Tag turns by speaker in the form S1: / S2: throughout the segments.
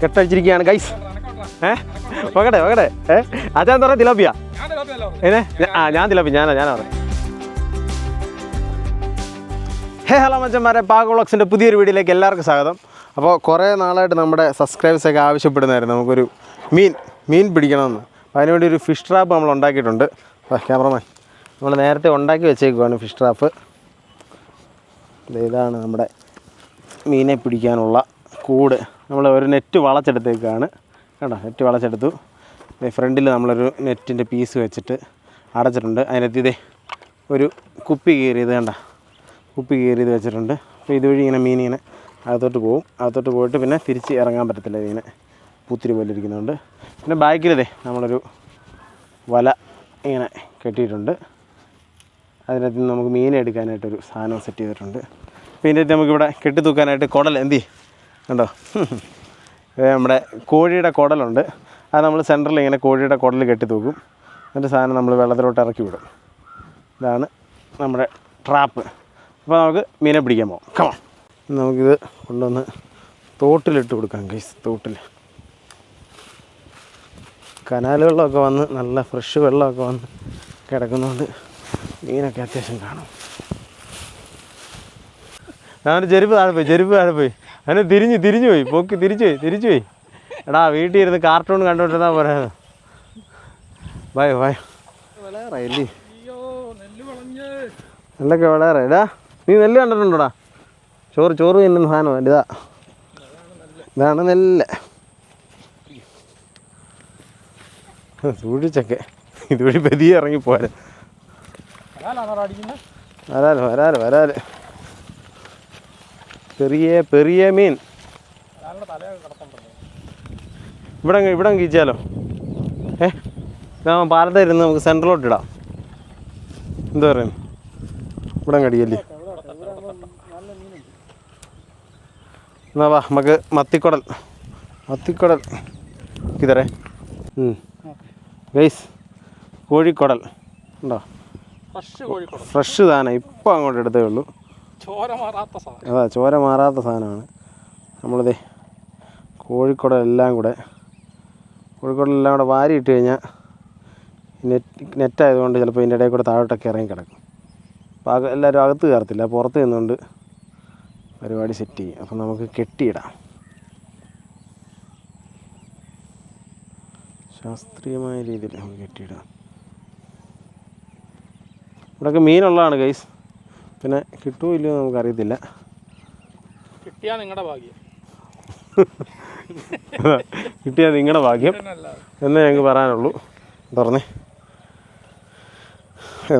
S1: കെട്ടടിച്ചിരിക്കുകയാണ് guys ഏ? വകട്ടെ വകട്ടെ ഏ? അച്ഛൻ എന്താ പറയാ തിലാപ്പിയ? ഏനെ? ആ ഞാൻ തിലാപ്പി ഞാനാ ഞാനാ പറയാം ഹേ ഹലോ മച്ചന്മാരെ. പാകോളക്സിന്റെ പുതിയൊരു വീഡിയോയിലേക്ക് എല്ലാവർക്കും സ്വാഗതം. അപ്പോൾ കുറേ നാളായിട്ട് നമ്മുടെ സബ്സ്ക്രൈബേഴ്സൊക്കെ ആവശ്യപ്പെടുന്നതായിരുന്നു. നമുക്കൊരു മീൻ മീൻ പിടിക്കണമെന്ന്. അപ്പോൾ അതിനുവേണ്ടി ഒരു ഫിഷ് ട്രാപ്പ് നമ്മൾ ഉണ്ടാക്കിയിട്ടുണ്ട്. ക്യാമറമാൻ നമ്മൾ നേരത്തെ ഉണ്ടാക്കി വെച്ചേക്കുവാണ് ഫിഷ് ട്രാപ്പ് ഇതാണ് നമ്മുടെ മീനെ പിടിക്കാനുള്ള കൂട്. നമ്മൾ ഒരു നെറ്റ് വളച്ചെടുത്തേക്കാണ്. കേട്ടോ നെറ്റ് വളച്ചെടുത്തു. ഫ്രണ്ടിൽ നമ്മളൊരു നെറ്റിന്റെ പീസ് വെച്ചിട്ട് അടച്ചിട്ടുണ്ട്. അതിനകത്ത് ഇതേ ഒരു കുപ്പി കീറിയത് കണ്ട? കുപ്പി കീറിയത് വെച്ചിട്ടുണ്ട്. അപ്പോൾ ഇതുവഴി ഇങ്ങനെ മീൻ ഇങ്ങനെ അകത്തോട്ട് പോകും അകത്തോട്ട് പോയിട്ട് പിന്നെ തിരിച്ച് ഇറങ്ങാൻ പറ്റത്തില്ല. ഇങ്ങനെ പൂത്തിരി പോലെ ഇരിക്കുന്നുണ്ട്. പിന്നെ ബാക്കിലിതേ നമ്മളൊരു വല ഇങ്ങനെ കെട്ടിയിട്ടുണ്ട്. അതിനകത്ത് നിന്ന് നമുക്ക് മീൻ എടുക്കാനായിട്ടൊരു സാധനം സെറ്റ് ചെയ്തിട്ടുണ്ട്. അകത്ത് നമുക്കിവിടെ കെട്ടിത്തൂക്കാനായിട്ട് കുടൽ എന്തി കണ്ടോ? നമ്മുടെ കോഴിയുടെ കുടലുണ്ട്. അത് നമ്മൾ സെന്ററിൽ ഇങ്ങനെ കോഴിയുടെ കുടൽ കെട്ടിത്തൂക്കും. എന്നിട്ട് സാധനം നമ്മൾ വെള്ളത്തിലോട്ട് ഇറക്കി വിടും. ഇതാണ് നമ്മുടെ ട്രാപ്പ് അപ്പോൾ നമുക്ക് മീനെ പിടിക്കാൻ പോകാം കമാ നമുക്കിത് കൊണ്ടുവന്ന് തോട്ടിലിട്ട് കൊടുക്കാം ഗൈസ് തോട്ടിൽ കനാലുകളിലൊക്കെ വന്ന് നല്ല ഫ്രഷ് വെള്ളമൊക്കെ വന്ന് കിടക്കുന്നതുകൊണ്ട് മീനൊക്കെ അത്യാവശ്യം കാണും. ഞാൻ ചെരുപ്പ് താഴെ പോയി ചെരുപ്പ് താഴെ പോയി. അതിന് തിരിഞ്ഞ് തിരിഞ്ഞു പോയി. പൊക്കി തിരിച്ചു പോയി തിരിച്ചു പോയി. എടാ വീട്ടിൽ ഇരുന്ന് കാർട്ടൂൺ കണ്ടുകൊണ്ടിരുന്നാ പറയാ ബൈ ബൈ വിളയാറല്ലേ നെല്ലൊക്കെ വിളയാറ എടാ നീ നെല്ല് കണ്ടിട്ടുണ്ടോടാ? ചോറ് ചോറ് തിന്നുന്ന സാധനം ഇതാ. ഇതാണ് നെല്ല്. സൂക്ഷിച്ചൊക്കെ. ഇതുവഴി പതിയെ ഇറങ്ങി പോരാ വരാൽ വരാൽ വരാൽ. പെറിയ പെറിയ മീൻ. ഇവിടെ ഇവിടെ കീച്ചാലോ? ഏ? പാലത്തെ ഇരുന്ന് നമുക്ക് സെൻട്രലോട്ട് ഇടാം. എന്താ പറയുന്നു? ഇവിടെ കടിയല്ലേ എന്നാ വാ നമുക്ക് മത്തിക്കുടൽ മത്തിക്കുടൽ ഇതറേ ഗൈസ് കോഴിക്കുടൽ ഉണ്ടോ?
S2: ഫ്രഷ് കോഴിക്കോട്.
S1: സാധനം ഇപ്പം അങ്ങോട്ട് എടുത്തേ ഉള്ളൂ. അതാ ചോര മാറാത്ത സാധനമാണ്. നമ്മളിത് കോഴിക്കോടെല്ലാം കൂടെ കോഴിക്കോടെല്ലാം കൂടെ വാരി ഇട്ട് കഴിഞ്ഞാൽ നെറ്റ് നെറ്റായതുകൊണ്ട് ചിലപ്പോൾ ഇതിന്റെ ഇടയിൽ കൂടെ താഴോട്ടൊക്കെ ഇറങ്ങി കിടക്കും. അപ്പോൾ അക എല്ലാവരും അകത്ത് കയറത്തില്ല പുറത്ത് നിന്നുകൊണ്ട് പരിപാടി സെറ്റ് ചെയ്യും അപ്പം നമുക്ക് കെട്ടിയിടാം. ശാസ്ത്രീയമായ രീതിയിൽ നമുക്ക് കെട്ടിയിടാം. ഇവിടെയൊക്കെ മീനുള്ളതാണ് ഗൈസ് പിന്നെ കിട്ടുമോ ഇല്ലയോ നമുക്ക് നമുക്കറിയത്തില്ല.
S2: കിട്ടിയാ നിങ്ങളുടെ ഭാഗ്യം.
S1: കിട്ടിയാൽ നിങ്ങളുടെ ഭാഗ്യം. എന്നേ ഞങ്ങൾക്ക് പറയാനുള്ളൂ. തുറന്നേ.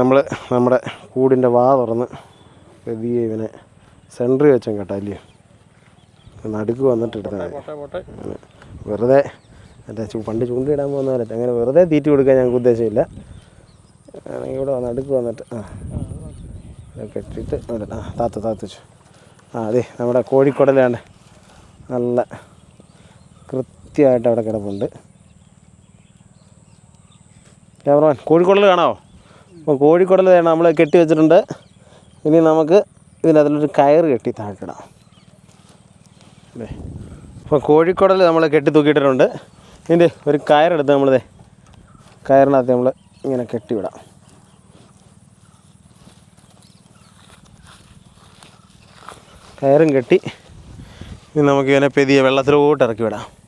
S1: നമ്മൾ നമ്മുടെ കൂടിന്റെ വാ തുറന്ന് പതിയെ ഇവനെ സെന്ററിൽ വെച്ചും കേട്ടോ അല്ലയോ നടുക്ക് വന്നിട്ട് എടുത്താൽ വെറുതെ മറ്റേ പണ്ട് ചൂണ്ടിയിടാൻ പോകുന്ന പോലെ അങ്ങനെ വെറുതെ തീറ്റി കൊടുക്കാൻ ഞങ്ങൾക്ക് ഉദ്ദേശമില്ല. ആണെങ്കിൽ ഇവിടെ വന്ന് അടുക്ക് വന്നിട്ട് ആ. കെട്ടിയിട്ട് ആ താത്ത താത്തച്ചു ആ അതെ നമ്മുടെ കോഴിക്കുടലാണ് നല്ല കൃത്യമായിട്ട് അവിടെ കിടപ്പുണ്ട്. ക്യാമറമാൻ കോഴിക്കുടൽ കാണാമോ അപ്പോൾ കോഴിക്കുടൽ നമ്മൾ കെട്ടി വെച്ചിട്ടുണ്ട്. ഇനി നമുക്ക് ഇതിനകത്തുള്ളൊരു കയറ് കെട്ടി താഴ്ത്തിടാം. അല്ലേ അപ്പോൾ കോഴിക്കുടൽ നമ്മൾ കെട്ടി തൂക്കിയിട്ടിട്ടുണ്ട്. ഇതിന്റെ ഒരു കയറെടുത്ത് നമ്മളിതേ കയറിനകത്ത് നമ്മൾ ഇങ്ങനെ കെട്ടിവിടാം. കയറും കെട്ടി. ഇനി നമുക്ക് ഇവനെ പെതിയെ വെള്ളത്തിലോട്ട് ഇറക്കി വിടാം.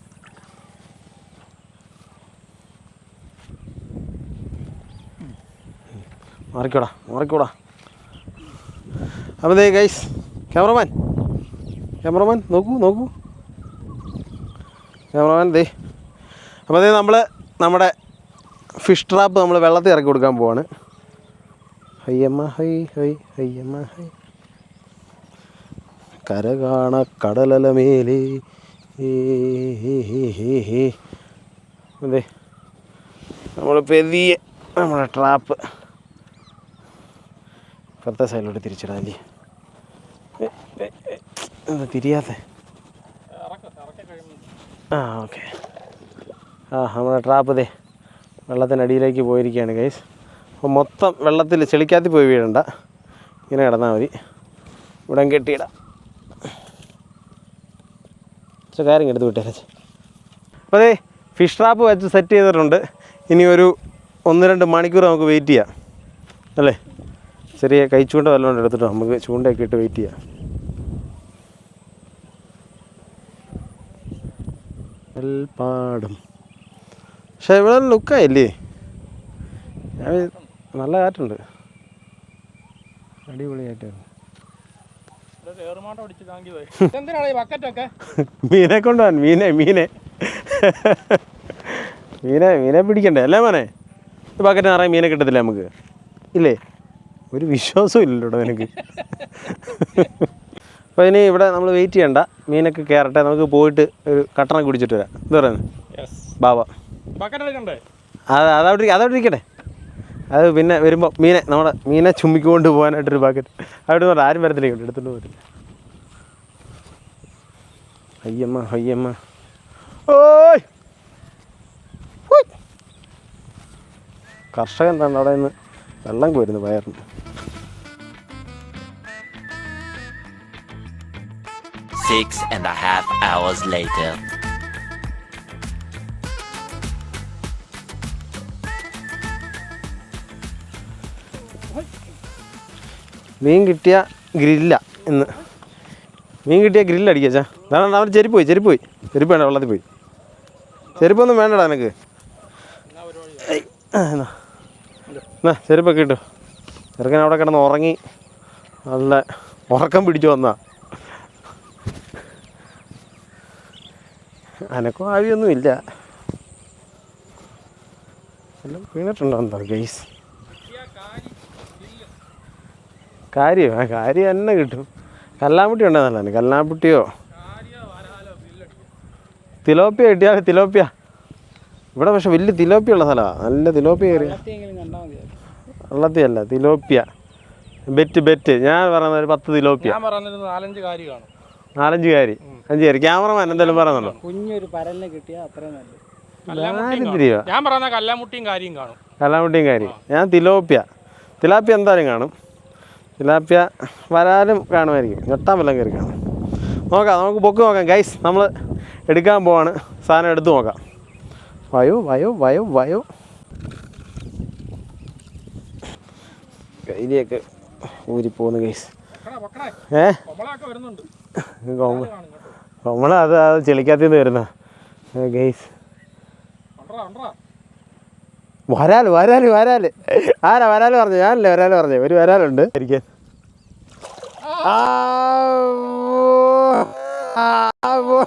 S1: മാറിക്കൂടാ മാറിക്കൂടാ. അപ്പോൾ ഗൈസ് ക്യാമറമാൻ ക്യാമറമാൻ നോക്കൂ നോക്കൂ. ക്യാമറമാൻ ദേ. അപ്പോൾ നമ്മൾ നമ്മുടെ ഫിഷ് ട്രാപ്പ് നമ്മൾ വെള്ളത്തിൽ ഇറക്കി കൊടുക്കാൻ പോവാണ്. ഹയ്യമ്മ ഹൈ ഹൈ ഹയ്യമ്മ ഹൈ. കര കാണ കടലല മേലേ. ഹേ ഹേ ഹേ ഹേ ഹേ. അതെ. നമ്മൾ പെതിയെ നമ്മുടെ ട്രാപ്പ് ഇപ്പുറത്തെ സൈഡിലോട്ട് തിരിച്ചിടാൻ അല്ലേ? എന്താ തിരിയാത്ത? ആ ഓക്കെ. ആ നമ്മുടെ ട്രാപ്പ് ദേ. വെള്ളത്തിനടിയിലേക്ക് പോയിരിക്കുകയാണ് ഗൈസ് അപ്പോൾ മൊത്തം വെള്ളത്തിൽ ചെളിക്കാത്തി പോയി വീഴണ്ട. ഇങ്ങനെ കിടന്നാൽ മതി. ഇവിടെ കെട്ടിയിടാം. കാര്യം എടുത്ത് വിട്ടേ അപ്പോൾ അതെ ഫിഷ് ട്രാപ്പ് വെച്ച് സെറ്റ് ചെയ്തിട്ടുണ്ട്. ഇനി ഒരു ഒന്ന് രണ്ട് മണിക്കൂർ നമുക്ക് വെയിറ്റ് ചെയ്യാം. അല്ലേ? ചെറിയ ചൂണ്ട വല്ലതുകൊണ്ട് എടുത്തിട്ട് നമുക്ക് ചൂണ്ടയൊക്കെ ഇട്ട് വെയിറ്റ് ചെയ്യാം. പാടും പക്ഷെ ഇവിടെ ലുക്കായില്ലേ? ഞാൻ നല്ല കാറ്റുണ്ട്. മീനെ കൊണ്ടുപോകാൻ മീനെ മീനെ. മീനെ മീനെ പിടിക്കണ്ടേ? അല്ലേ മോനെ? ഇത് ബക്കറ്റ് നിറയെ മീനെ കിട്ടത്തില്ല നമുക്ക്? ഇല്ലേ? ഒരു വിശ്വാസവും ഇല്ലല്ലോ നിനക്ക്. അപ്പോൾ ഇനി ഇവിടെ നമ്മൾ വെയിറ്റ് ചെയ്യണ്ട. മീനൊക്കെ കയറട്ടെ നമുക്ക് പോയിട്ട് ഒരു കട്ടണം കുടിച്ചിട്ട് വരാം. എന്താ പറയുന്നത് ബാബ അത് അതവിടെ അതവിടെ ഇരിക്കട്ടെ. അത് പിന്നെ വരുമ്പോൾ മീനെ നമ്മുടെ മീനെ ചുമ്മിക്കൊണ്ട് പോകാനായിട്ടൊരു ബക്കറ്റ് അവിടെ നിന്ന് ആരും വരത്തില്ല ഇങ്ങോട്ട് എടുത്തുകൊണ്ട് പോകത്തില്ല. അയ്യമ്മ അയ്യമ്മ. ഓയ്! ഹുയ്. കർഷകൻ എന്താണ് അവിടെ നിന്ന് വെള്ളം കോരുന്നു പയറിന്
S3: Six and a half hours later.
S1: മീൻ കിട്ടിയ ഗ്രില്ല ഇന്ന്. മീൻ കിട്ടിയ ഗ്രില്ല അടിക്കാച്ചാ അതാണ് അവൻ ചെരുപ്പ് പോയി ചെരുപ്പ് പോയി. ചെരുപ്പ് വേണ്ട വെള്ളത്തിൽ പോയി. ചെരുപ്പൊന്നും വേണ്ടടാ നിനക്ക്. എന്നാ. ചെരുപ്പൊക്കെ ഇട്ടു. ചെറുക്കൻ അവിടെ കിടന്ന് ഉറങ്ങി. നല്ല ഉറക്കം പിടിച്ചു വന്നാ. അനക്കും ആവിയൊന്നുമില്ല. എല്ലാം വീണിട്ടുണ്ടോ എന്താ ഗൈസ് കാര്യം ആ കാര്യം തന്നെ കിട്ടും. കല്ലാമ്പുട്ടി ഉണ്ടെന്നല്ല കല്ലാമ്പുട്ടിയോ? തിലോപ്പിയ കിട്ടിയാൽ തിലോപ്പിയ. ഇവിടെ പക്ഷെ വലിയ തിലോപ്പിയ ഉള്ള സ്ഥലമാണ് നല്ല തിലോപ്പിയ കയറി
S2: കണ്ടാൽ മതി
S1: വെള്ളത്തിയല്ല തിലോപ്പിയ. Bet bet. ഞാൻ പറയുന്നത് ഒരു പത്ത് തിലോപ്പിയ.
S2: നാലഞ്ച് കാര്യം കാണും.
S1: നാലഞ്ച് കാരി. അഞ്ച് കാരി ക്യാമറമാൻ എന്തെങ്കിലും പറയുന്നുണ്ടോ?
S4: കുഞ്ഞൊരു പരലിനെ കിട്ടിയാൽ അത്രയും നല്ലത്.
S1: ദാരിദ്ര്യ
S2: ഞാൻ പറയുന്ന കല്ലാമുട്ടിയും കാര്യം കാണും.
S1: കല്ലാമുട്ടിയും കാരി ഞാൻ തിലോപ്പിയ. തിലാപ്പിയ എന്തായാലും കാണും. തിലാപ്പിയ വരാലും കാണുമായിരിക്കും. ഞെട്ടാൻ വല്ലതും കയറി കാണും. നോക്കാം നമുക്ക് പൊക്ക് നോക്കാം. ഗൈസ് നമ്മൾ എടുക്കാൻ പോവാണ്. സാധനം എടുത്ത് നോക്കാം. വയോ വയോ വയോ വയോ. കൈലിയൊക്കെ ഊരിപ്പോന്ന് ഗൈസ് ഏ? കൊമ്മള അത് അത് ചെളിക്കാത്തിന്ന് വരുന്ന ഗൈസ്
S2: വരാൽ
S1: വരാൽ വരാൽ വരാൽ. ആരാ വരാൽ പറഞ്ഞു ഞാനല്ലേ വരാൽ പറഞ്ഞു ഒരു വരാലുണ്ട്. ഇരിക്കാൻ ആ, വരാൽ വരാൽ ഓ,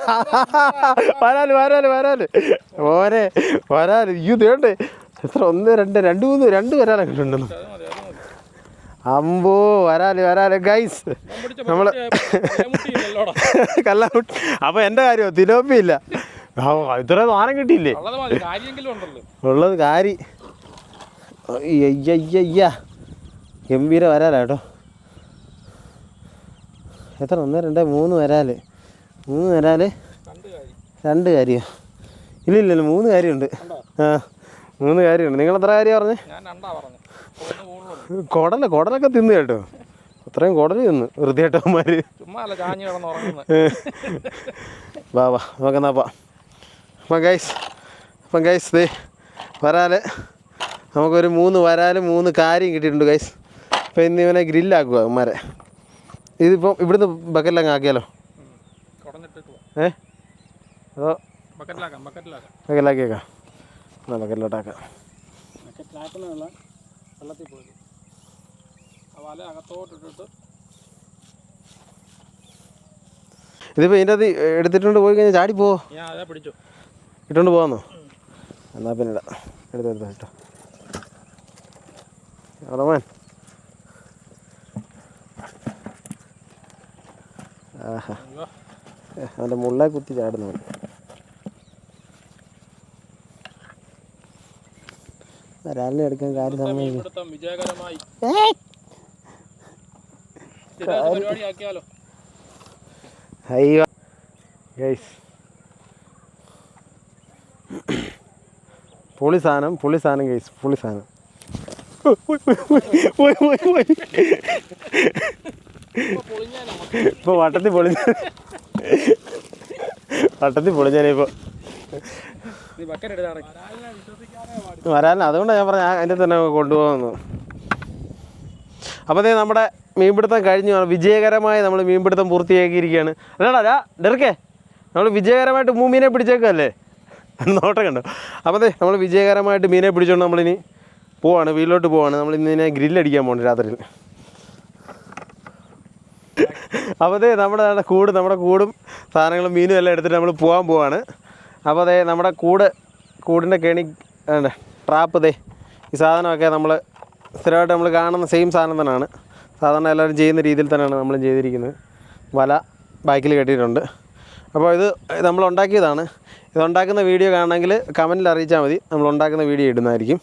S1: വരാൽ വരാൽ വരാൽ. മോനെ വരാൽ. അയ്യോ തേണ്ടേ എത്ര ഒന്ന് രണ്ട് രണ്ട് മൂന്ന് രണ്ട് വരാലൊക്കെ ഉണ്ടെന്ന്. അമ്പോ വരാൽ വരാൽ. ഗൈസ്
S2: നമ്മൾ
S1: കല്ലാമുട്ടി. അപ്പോൾ എന്റെ കാര്യമോ? തിലോപ്പിയില്ല. ഇത്ര സാധനം കിട്ടിയില്ലേ?
S2: ഉള്ളത്
S1: കാരി. അയ്യയ്യ ഗംഭീര വരാലോ കേട്ടോ. എത്ര ഒന്ന് രണ്ട് മൂന്ന് വരാൽ. മൂന്ന് വരാൽ
S2: രണ്ട് കാര്യോ.
S1: ഇല്ല ഇല്ലല്ലോ മൂന്ന് കാര്യമുണ്ട്. ആ മൂന്ന് കാര്യമുണ്ട്. നിങ്ങൾ എത്ര കാര്യം പറഞ്ഞേ? കുടല കുടലൊക്കെ തിന്നു കേട്ടോ. അത്രയും കുടൽ തിന്നു
S2: കിടന്ന്
S1: വാ വാ നോക്കെന്നാ വാ അപ്പം ഗൈസ് അപ്പം ഗൈസ് ദേ വരാൽ. നമുക്കൊരു മൂന്ന് വരാൽ മൂന്ന് കാര്യം കിട്ടിയിട്ടുണ്ട് ഗൈസ് അപ്പം ഇന്ന് ഇവനെ ഗ്രില്ലാക്കുക അവന്മാരെ ഇതിപ്പം ഇവിടുന്ന് ബക്കറ്റിലങ്ങ് ആക്കിയാലോ? ഏ അതോ
S2: ബക്കറ്റിലാക്കാം ബക്കറ്റിലാക്കാം
S1: ബക്കറ്റിലാക്കിയേക്കാം എന്നാ ബക്കറ്റിലോട്ടാക്കാം
S4: വെള്ളത്തിൽ പോയി
S2: ആ വല അകത്തോട്ടിട്ടിട്ട്
S1: ഇതിപ്പോൾ ഇതിന്റെ അത് എടുത്തിട്ടുണ്ട് പോയി കഴിഞ്ഞാൽ ചാടി പോവോ?
S2: ഞാൻ അതാ പിടിച്ചു.
S1: ഇട്ടുകൊണ്ട് പോകാമെന്നോ? എന്നാൽ പിന്നെ ഇടാം. എടുത്ത് എടുത്ത് കേട്ടോ റമാൻ ആഹാ. അവന്റെ മുള്ള കുത്തി ചാടുന്നു രാവിലെ എടുക്കാൻ കാര്യം
S2: പരിപാടിയാക്കിയാലോ?
S1: അയ്യോ. ഗൈസ് പുളി സാധനം പുളി സാധനം കേസ് പുളി സാധനം. ഇപ്പൊ. ഇപ്പോൾ വട്ടത്തിൽ പൊളിഞ്ഞ വട്ടത്തിൽ പൊളിഞ്ഞാനേ ഇപ്പോൾ വരാൻ അതുകൊണ്ടാണ് ഞാൻ പറഞ്ഞ അതിന്റെ തന്നെ കൊണ്ടുപോകുന്നു. അപ്പോൾ അതേ നമ്മുടെ മീൻപിടുത്തം കഴിഞ്ഞു. വിജയകരമായി നമ്മൾ മീൻപിടുത്തം പൂർത്തിയാക്കിയിരിക്കുകയാണ്. അല്ലടാ ഡെറുക്കേ. നമ്മൾ വിജയകരമായിട്ട് മൂമീനെ പിടിച്ചേക്കല്ലേ നോട്ടം കണ്ടോ? അപ്പോൾ അതെ നമ്മൾ വിജയകരമായിട്ട് മീനെ പിടിച്ചുകൊണ്ട് നമ്മളിനി പോവാണ് വീട്ടിലോട്ട് പോവാണ്. നമ്മൾ ഇന്നിനെ ഗ്രില്ലടിക്കാൻ പോകണം രാത്രിയിൽ. അപ്പോൾ അതെ നമ്മുടെ കൂട് നമ്മുടെ കൂടും സാധനങ്ങളും മീനും എല്ലാം എടുത്തിട്ട് നമ്മൾ പോകാൻ പോവാണ്. അപ്പോൾ അതെ നമ്മുടെ കൂട് കൂടിന്റെ കെണി ട്രാപ്പ് ദേ ഈ സാധനമൊക്കെ നമ്മൾ സ്ഥിരമായിട്ട് നമ്മൾ കാണുന്ന സെയിം സാധനം തന്നെയാണ്. സാധാരണ എല്ലാവരും ചെയ്യുന്ന രീതിയിൽ തന്നെയാണ് നമ്മൾ ചെയ്തിരിക്കുന്നത്. വല ബാക്കിൽ കെട്ടിയിട്ടുണ്ട്. അപ്പോൾ ഇത് നമ്മൾ ഉണ്ടാക്കിയതാണ്. ഇത് ഉണ്ടാക്കുന്ന വീഡിയോ കാണണമെങ്കിൽ കമന്റിൽ അറിയിച്ചാൽ മതി. നമ്മൾ ഉണ്ടാക്കുന്ന വീഡിയോ ഇടുന്നതായിരിക്കും.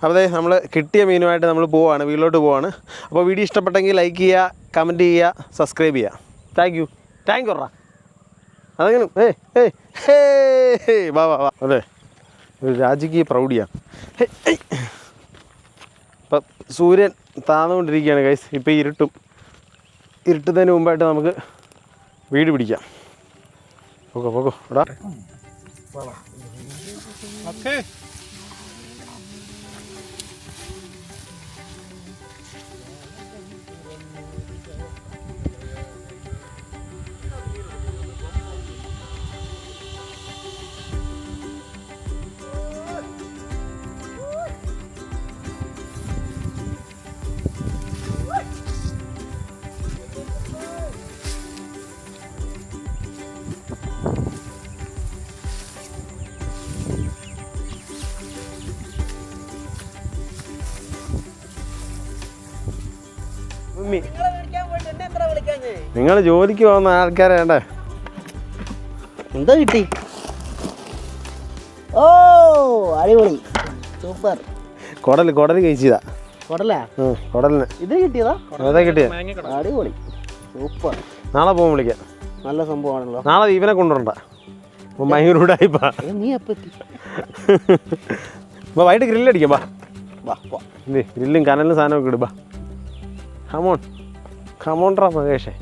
S1: അപ്പോൾ നമ്മൾ കിട്ടിയ മീനുമായിട്ട് നമ്മൾ പോവാണ് വീട്ടിലോട്ട് പോവാണ്. അപ്പോൾ വീഡിയോ ഇഷ്ടപ്പെട്ടെങ്കിൽ ലൈക്ക് ചെയ്യുക കമന്റ് ചെയ്യുക സബ്സ്ക്രൈബ് ചെയ്യുക. താങ്ക് യു താങ്ക് യു റാ. അതെങ്ങനെ? ഏയ് ഏയ് ഹേ വാ വാ വാ. അതെ ഒരു രാജകീയ പ്രൗഢിയാണ് ഇപ്പം സൂര്യൻ താന്നുകൊണ്ടിരിക്കുകയാണ് കൈസ് ഇപ്പം ഇരുട്ടും. ഇരുട്ടുന്നതിന് മുമ്പായിട്ട് നമുക്ക് വീട് പിടിക്കാം. പോക്കോ പോകോ എടാ.
S2: ഓക്കേ.
S1: നിങ്ങൾ ജോലിക്ക് പോകുന്ന ആൾക്കാരെ വേണ്ടേ
S5: എന്താ കിട്ടി? ഓ അടിപൊളി. സൂപ്പർ.
S1: കുടൽ കുടൽ കഴിച്ചതാ.
S5: കൊടലാ?
S1: കുടലിന്.
S5: ഇത് കിട്ടിയതാ?
S1: അതാ കിട്ടിയ.
S5: അടിപൊളി. സൂപ്പർ.
S1: നാളെ പോകും വിളിക്കാം
S5: നല്ല സംഭവമാണല്ലോ.
S1: നാളെ ഇവനെ കൊണ്ടുവരണ്ട. അപ്പം ഭയങ്കര ഉടായിപ്പാ
S5: നീ
S1: അപ്പോൾ വൈകിട്ട് ഗ്രില്ലടിക്കാം ബാ ഗ്രില്ലും കനലും സാധനമൊക്കെ ഇടും ബാ കമോൺ കമോൺ ട്രാ മകേഷേ